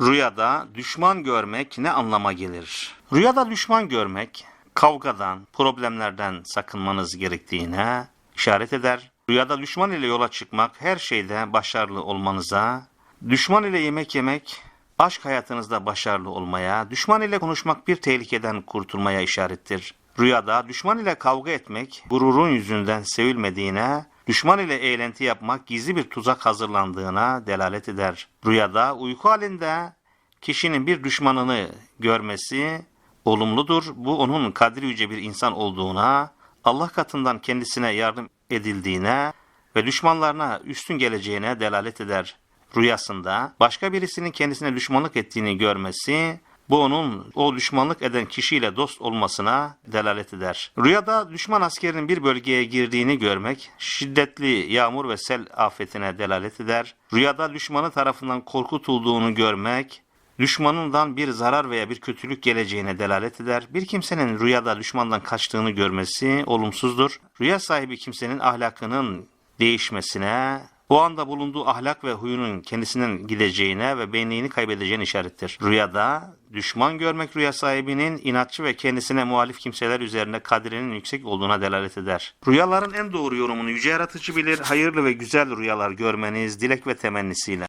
Rüyada düşman görmek ne anlama gelir? Rüyada düşman görmek kavgadan, problemlerden sakınmanız gerektiğine işaret eder. Rüyada düşman ile yola çıkmak her şeyde başarılı olmanıza, düşman ile yemek yemek aşk hayatınızda başarılı olmaya, düşman ile konuşmak bir tehlikeden kurtulmaya işarettir. Rüyada düşman ile kavga etmek gururun yüzünden sevilmediğine, düşman ile eğlenti yapmak gizli bir tuzak hazırlandığına delalet eder. Rüyada uyku halinde kişinin bir düşmanını görmesi olumludur. Bu onun kadri yüce bir insan olduğuna, Allah katından kendisine yardım edildiğine ve düşmanlarına üstün geleceğine delalet eder. Rüyasında başka birisinin kendisine düşmanlık ettiğini görmesi, bu onun o düşmanlık eden kişiyle dost olmasına delalet eder. Rüyada düşman askerinin bir bölgeye girdiğini görmek, şiddetli yağmur ve sel afetine delalet eder. Rüyada düşmanı tarafından korkutulduğunu görmek, düşmanından bir zarar veya bir kötülük geleceğine delalet eder. Bir kimsenin rüyada düşmandan kaçtığını görmesi olumsuzdur. Rüya sahibi kimsenin ahlakının değişmesine, o anda bulunduğu ahlak ve huyunun kendisinden gideceğine ve benliğini kaybedeceğine işarettir. Rüyada düşman görmek rüya sahibinin inatçı ve kendisine muhalif kimseler üzerinde kadrinin yüksek olduğuna delalet eder. Rüyaların en doğru yorumunu yüce yaratıcı bilir. Hayırlı ve güzel rüyalar görmeniz dilek ve temennisiyle.